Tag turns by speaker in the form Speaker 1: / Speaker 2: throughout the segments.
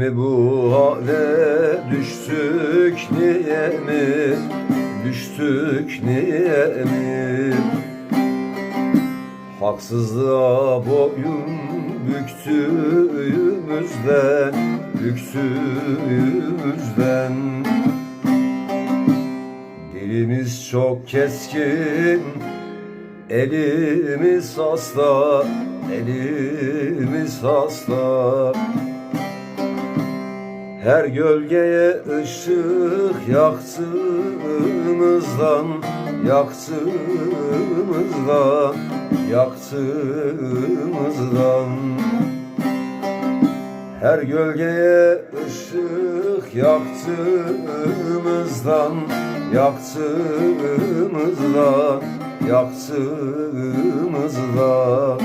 Speaker 1: Mi bu hale düştük niye mi? Düştük niye mi? Haksızlığa boyun büktüğümüzden büktüğümüzden. Dilimiz çok keskin Elimiz hasta Elimiz hasta her gölgeye ışık yaktığımızdan, yaktığımızdan, yaktığımızdan. Her gölgeye ışık yaktığımızdan, yaktığımızdan, yaktığımızdan.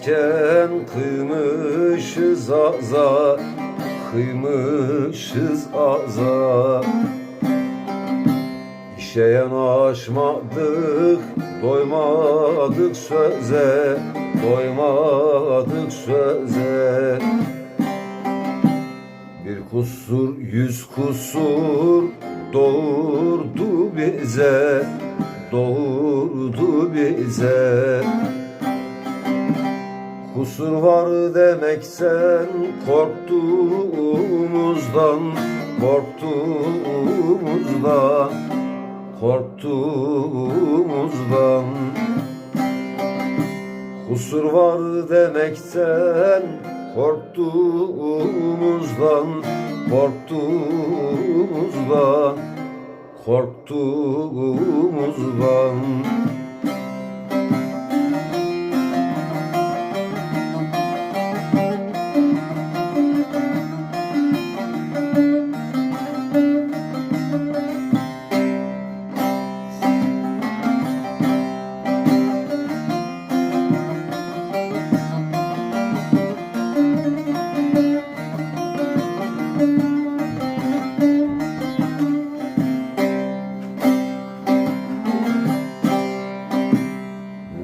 Speaker 1: Bulamazken kıymışız aza Kıymışız aza. İşe yanaşmadık Doymadık söze Doymadık söze. Bir kusur yüz kusur Doğurdu bize Doğurdu bize Kusur var demekten korktuğumuzdan korktuğumuzdan korktuğumuzdan. Kusur var demekten korktuğumuzdan korktuğumuzdan korktuğumuzdan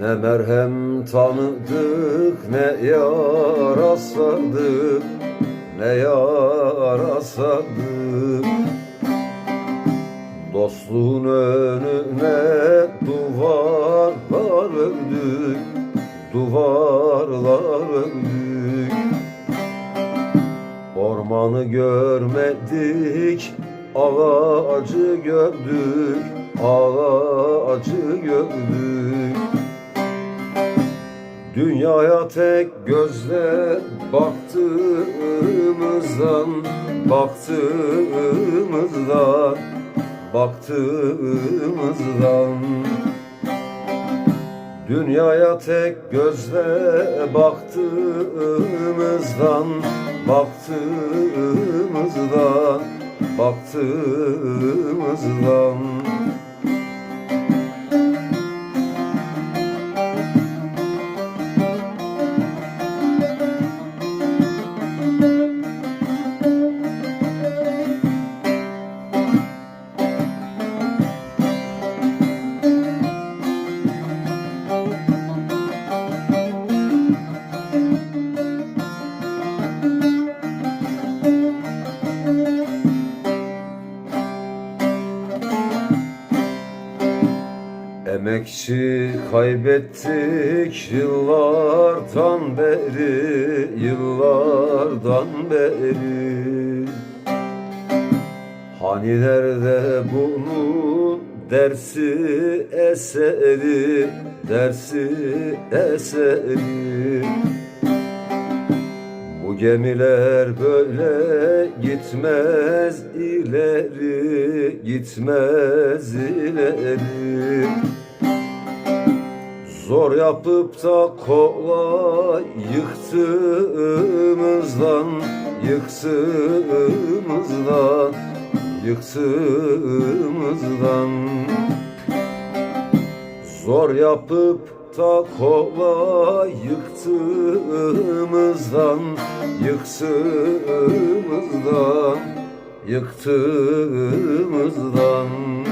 Speaker 1: Ne merhem tanıdık ne yara sardık Ne yara sardık Dostluğun önüne duvarlar ördük Duvarlar ördük. Ormanı görmedik Ağacı gördük Ağacı gördük Dünyaya tek gözle baktığımızdan Baktığımızdan Baktığımızdan. Dünyaya tek gözle baktığımızdan Baktığımızdan Baktığımızdan Emekçi kaybettik yıllardan beri, yıllardan beri. Hani nerede bunun dersi eseri, dersi eseri. Bu gemiler böyle gitmez ileri, gitmez ileri. Zor yapıp da kolay yıktığımızdan, yıktığımızdan Yıktığımızdan Zor yapıp da kolay yıktığımızdan Yıktığımızdan Yıktığımızdan